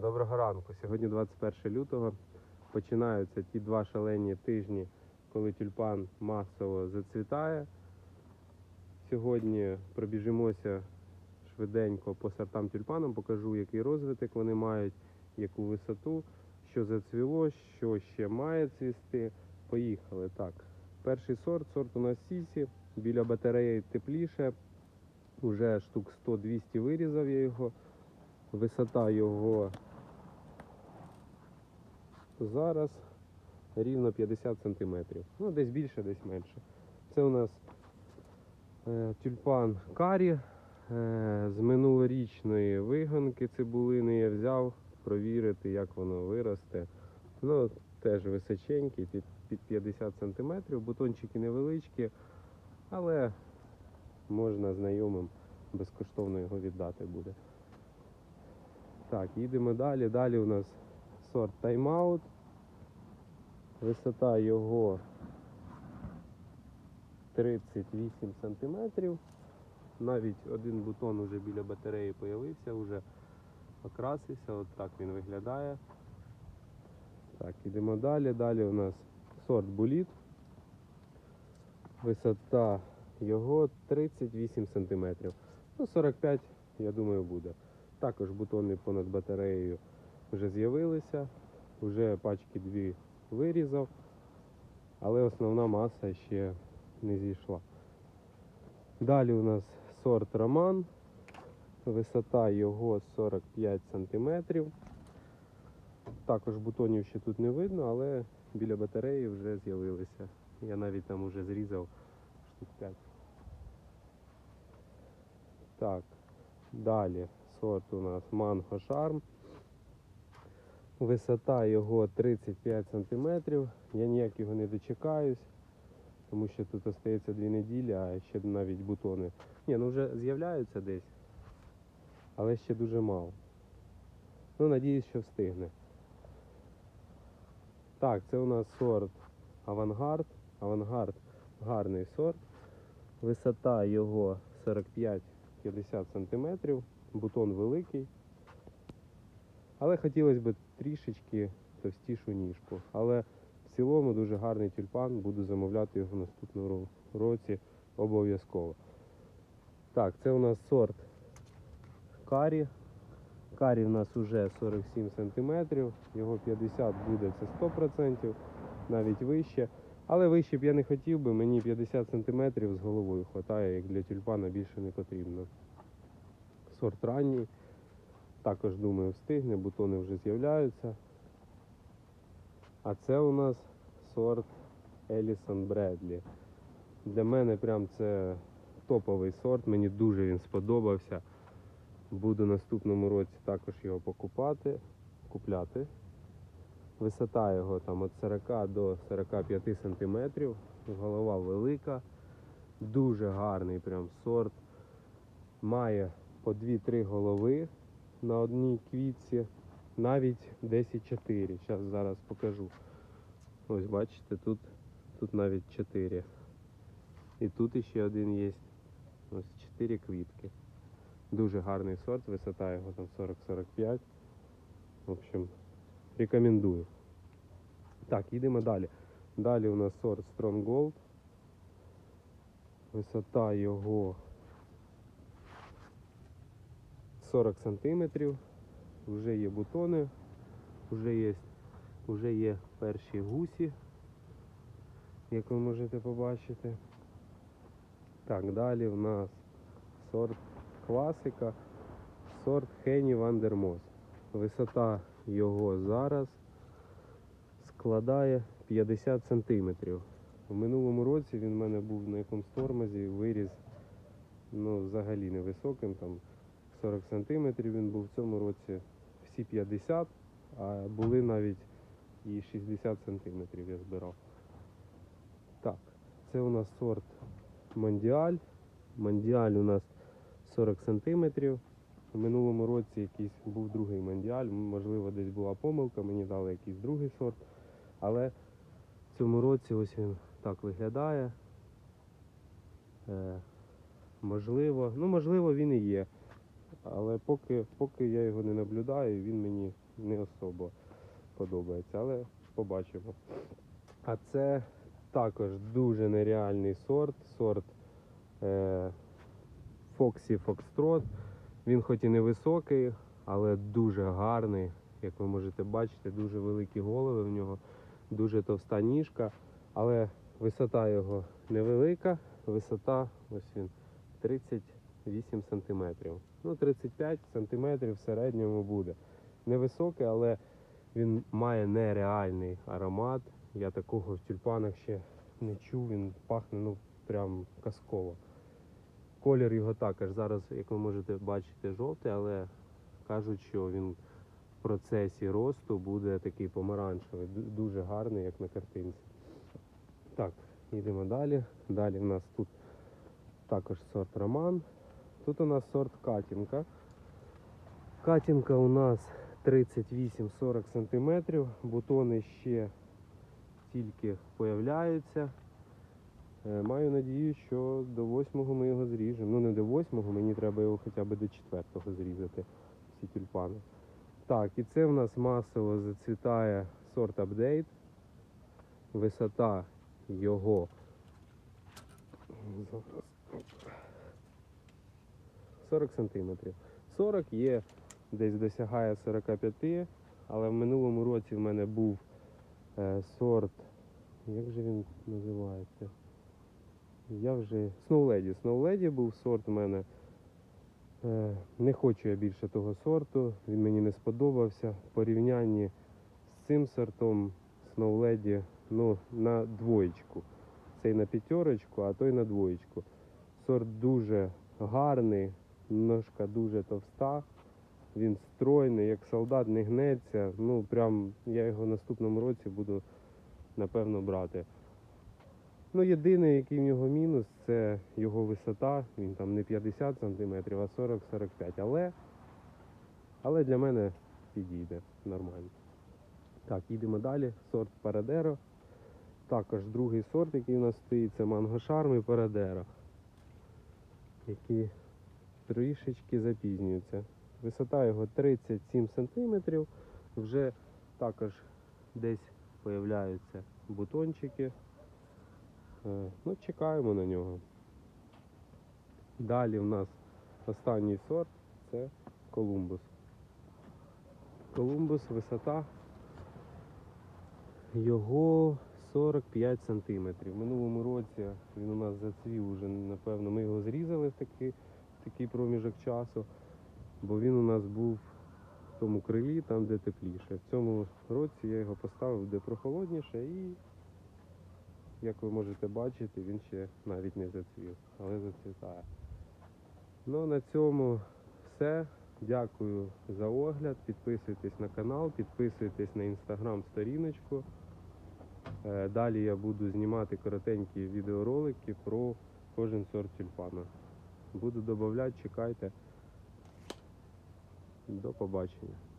Доброго ранку. Сьогодні 21 лютого. Починаються ті два шалені тижні, коли тюльпан масово зацвітає. Сьогодні пробіжимося швиденько по сортам тюльпаном, покажу, який розвиток вони мають, яку висоту, що зацвіло, що ще має цвісти. Поїхали. Так. Перший сорт, сорт у нас Сісі. Біля батареї тепліше. Уже штук 100-200 вирізав я його. Висота його зараз рівно 50 см. Ну, десь більше, десь менше. Це у нас е, тюльпан карі е, з минулорічної вигонки цибулини я взяв провірити, як воно виросте. Ну, теж височенький, під, під 50 см. Бутончики невеличкі, але можна знайомим безкоштовно його віддати буде. Так, їдемо далі. Далі у нас сорт тайм-аут. Висота його 38 см. Навіть один бутон уже біля батареї появився, вже окрасився, от так він виглядає. Так, ідемо далі. Далі у нас сорт буліт. Висота його 38 см. Ну, 45, я думаю, буде. Також бутони понад батареєю вже з'явилися, вже пачки дві вирізав, але основна маса ще не зійшла. Далі у нас сорт Роман, висота його 45 см. Також бутонів ще тут не видно, але біля батареї вже з'явилися. Я навіть там уже зрізав штук 5. Так, далі сорт у нас Манго Шарм. Висота його 35 см. Я ніяк його не дочекаюсь, тому що тут остається дві неділі, а ще навіть бутони. Ні, ну вже з'являються десь, але ще дуже мало. Ну, надіюсь, що встигне. Так, це у нас сорт Авангард. Авангард гарний сорт. Висота його 45-50 см. Бутон великий. Але хотілося б трішечки товстішу ніжку. Але в цілому дуже гарний тюльпан. Буду замовляти його в наступному році обов'язково. Так, це у нас сорт карі. Карі в нас вже 47 см, його 50 буде це 100%, навіть вище. Але вище б я не хотів би, мені 50 см з головою вистачає, як для тюльпана більше не потрібно. Сорт ранній. Також думаю встигне, бутони вже з'являються. А це у нас сорт Елісон Бредлі. Для мене прям це топовий сорт, мені дуже він сподобався. Буду наступному році також його покупати, купляти. Висота його там від 40 до 45 см. Голова велика. Дуже гарний прям сорт. Має по 2-3 голови на одній квітці, навіть 10-4. Зараз зараз покажу. Ось бачите, тут, тут навіть 4. І тут іще один є. Ось 4 квітки. Дуже гарний сорт, висота його там 40-45. В общем, рекомендую. Так, їдемо далі. Далі у нас сорт Strong Gold. Висота його 40 сантиметрів. Вже є бутони, вже є, вже є перші гусі, як ви можете побачити. Так, далі в нас сорт класика, сорт Хені Вандермос. Висота його зараз складає 50 сантиметрів. В минулому році він в мене був на якомусь тормозі, виріс ну, взагалі невисоким, там 40 сантиметрів він був в цьому році всі 50, а були навіть і 60 сантиметрів я збирав. Так, це у нас сорт Мондіаль. Мондіаль у нас 40 сантиметрів. У минулому році якийсь був другий мондіаль, можливо, десь була помилка, мені дали якийсь другий сорт. Але в цьому році ось він так виглядає. Е, можливо, ну можливо він і є Але поки, поки я його не наблюдаю, він мені не особо подобається. Але побачимо. А це також дуже нереальний сорт. Сорт е, Foxy Foxtrot. Він хоч і невисокий, але дуже гарний. Як ви можете бачити, дуже великі голови в нього, дуже товста ніжка, але висота його невелика. Висота, ось він, 38 см. Ну, 35 см в середньому буде. Невисокий, але він має нереальний аромат. Я такого в тюльпанах ще не чув, він пахне ну прям казково. Колір його також зараз, як ви можете бачити, жовтий, але кажуть, що він в процесі росту буде такий помаранчевий, дуже гарний, як на картинці. Так, йдемо далі. Далі в нас тут також сорт Роман. Тут у нас сорт Катінка. Катінка у нас 38-40 см. Бутони ще тільки появляються. Е, Маю надію, що до 8-го ми його зріжемо. Ну не до 8-го, мені треба його хоча б до 4-го зрізати, всі тюльпани. Так, і це в нас масово зацвітає сорт апдейт. Висота його зараз. 40 сантиметрів. 40 є, десь досягає 45, але в минулому році в мене був е, сорт, як же він називається? Я вже. Snow Lady був сорт у мене. Е, не хочу я більше того сорту, він мені не сподобався. В порівнянні з цим сортом Lady ну, на двоєчку. Цей на п'ятерочку, а той на двоєчку. Сорт дуже гарний, ножка дуже товста. Він стройний, як солдат, не гнеться. Ну, прям я його в наступному році буду напевно брати. Ну, єдиний, який в нього мінус, це його висота. Він там не 50 см, а 40-45 Але, але для мене підійде нормально. Так, їдемо далі. Сорт Парадеро. Також другий сорт, який у нас стоїть, це Манго Шарм і Парадеро. Які трішечки запізнюються. Висота його 37 см. Вже також десь появляються бутончики. Е, Ну, чекаємо на нього. Далі в нас останній сорт це Колумбус. Колумбус висота його 45 сантиметрів. В минулому році він у нас зацвів уже, напевно, ми його зрізали в такий, такий проміжок часу, бо він у нас був в тому крилі, там де тепліше. В цьому році я його поставив де прохолодніше і як ви можете бачити, він ще навіть не зацвів, але зацвітає. Ну, на цьому все. Дякую за огляд. Підписуйтесь на канал, підписуйтесь на інстаграм сторіночку. Е, Далі я буду знімати коротенькі відеоролики про кожен сорт тюльпана. Буду додавати, чекайте. До побачення.